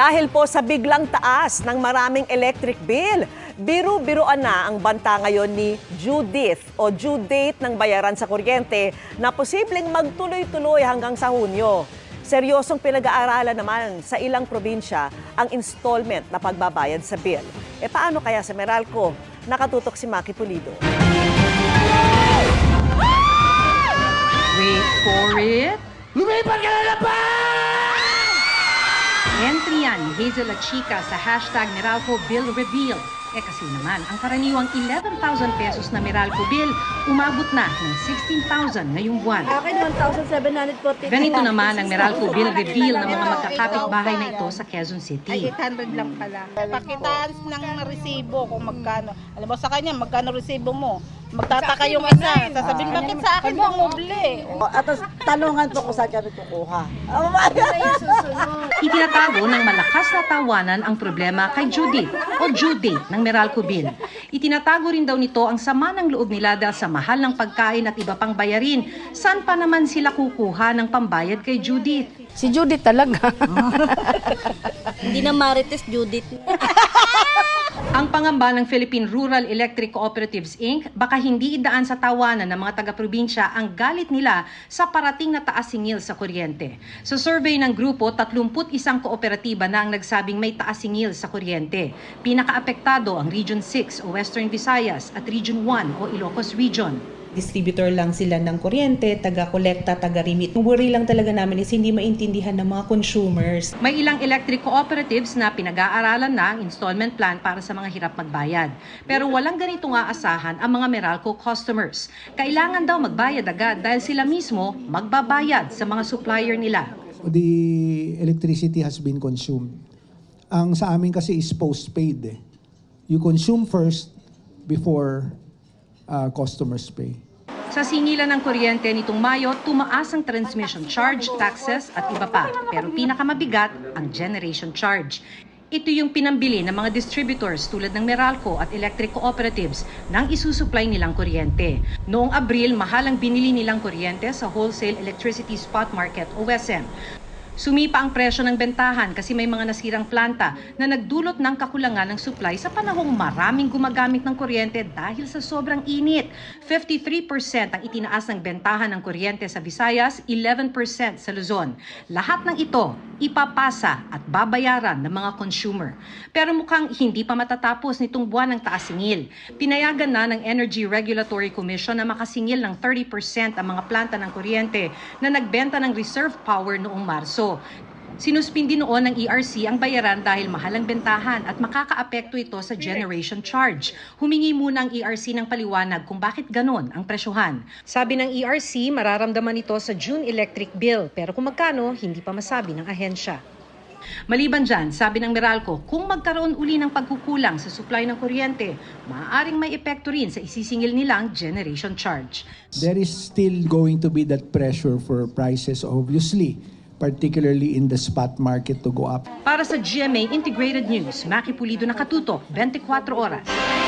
Dahil po sa biglang taas ng maraming electric bill, biru-biruan na ang banta ngayon ni Judith o due date ng bayaran sa kuryente na posibleng magtuloy-tuloy hanggang sa Hunyo. Seryosong pinag-aaralan naman sa ilang probinsya ang installment na pagbabayad sa bill. E paano kaya sa Meralco? Nakatutok si Maki Pulido. Wait for it. Lumipat ka na lang ba? Hazel at Chica sa hashtag Meralco Bill Reveal. Eh kasi naman, ang karaniwang 11,000 pesos na Meralco Bill umabot na ng 16,000 ngayong buwan. Akin 1,740. Ganito naman ang Meralco Bill Reveal ng mga magkakapit-bahay na ito sa Quezon Ay, City. 800 lang pala. Pakitaan ng resibo kung magkano. Alam mo sa kanya, magkano resibo mo. Magtataka yung isa. Sasabihin, bakit sa akin bumubli? At tas tanungan po kung saan kami kukuha. Itinatago ng malakas na tawanan ang problema kay Judith o due date ng Meralco Bill. Itinatago rin daw nito ang sama ng loob nila dahil sa mahal ng pagkain at iba pang bayarin. Saan pa naman sila kukuha ng pambayad kay Judith? Si Judith talaga. Hindi na Marites, Judith. Ang pangamba ng Philippine Rural Electric Cooperatives Inc. baka hindi idaan sa tawanan ng mga taga-probinsya ang galit nila sa parating na taas singil sa kuryente. Sa survey ng grupo, 31 kooperatiba na ang nagsabing may taas singil sa kuryente. Pinakaapektado ang Region 6 o Western Visayas at Region 1 o Ilocos Region. Distributor lang sila ng kuryente, taga-kolekta, taga-remit. Ang worry lang talaga namin is hindi maintindihan ng mga consumers. May ilang electric cooperatives na pinag-aaralan na ang installment plan para sa mga hirap magbayad. Pero walang ganitong aasahan ang mga Meralco customers. Kailangan daw magbayad agad dahil sila mismo magbabayad sa mga supplier nila. the electricity has been consumed. Ang sa amin kasi is postpaid eh. You consume first before uh, customers pay. Sa singilan ng kuryente nitong Mayo, tumaas ang transmission charge, taxes at iba pa. Pero pinakamabigat ang generation charge. Ito yung pinambili ng mga distributors tulad ng Meralco at electric cooperatives nang isusupply nilang kuryente. Noong Abril, mahal ang binili nilang kuryente sa Wholesale Electricity Spot Market o WESM. Sumipa ang presyo ng bentahan kasi may mga nasirang planta na nagdulot ng kakulangan ng supply sa panahong maraming gumagamit ng kuryente dahil sa sobrang init. 53% ang itinaas ng bentahan ng kuryente sa Visayas, 11% sa Luzon. Lahat ng ito ipapasa at babayaran ng mga consumer. Pero mukhang hindi pa matatapos nitong buwan ng taas singil. Pinayagan na ng Energy Regulatory Commission na makasingil ng 30% ang mga planta ng kuryente na nagbenta ng reserve power noong Marso. Sinuspindi noon ng ERC ang bayaran dahil mahal ang bentahan at makakaapekto ito sa generation charge. Humingi muna ang ERC ng paliwanag kung bakit ganon ang presyohan. Sabi ng ERC, mararamdaman ito sa June electric bill pero kung magkano, hindi pa masabi ng ahensya. Maliban dyan, sabi ng Meralco, kung magkaroon uli ng pagkukulang sa supply ng kuryente, maaaring may epekto rin sa isisingil nilang generation charge. There is still going to be that pressure for prices obviously, particularly in the spot market to go up. Para sa GMA Integrated News, Maki Pulido nakatutok, 24 oras.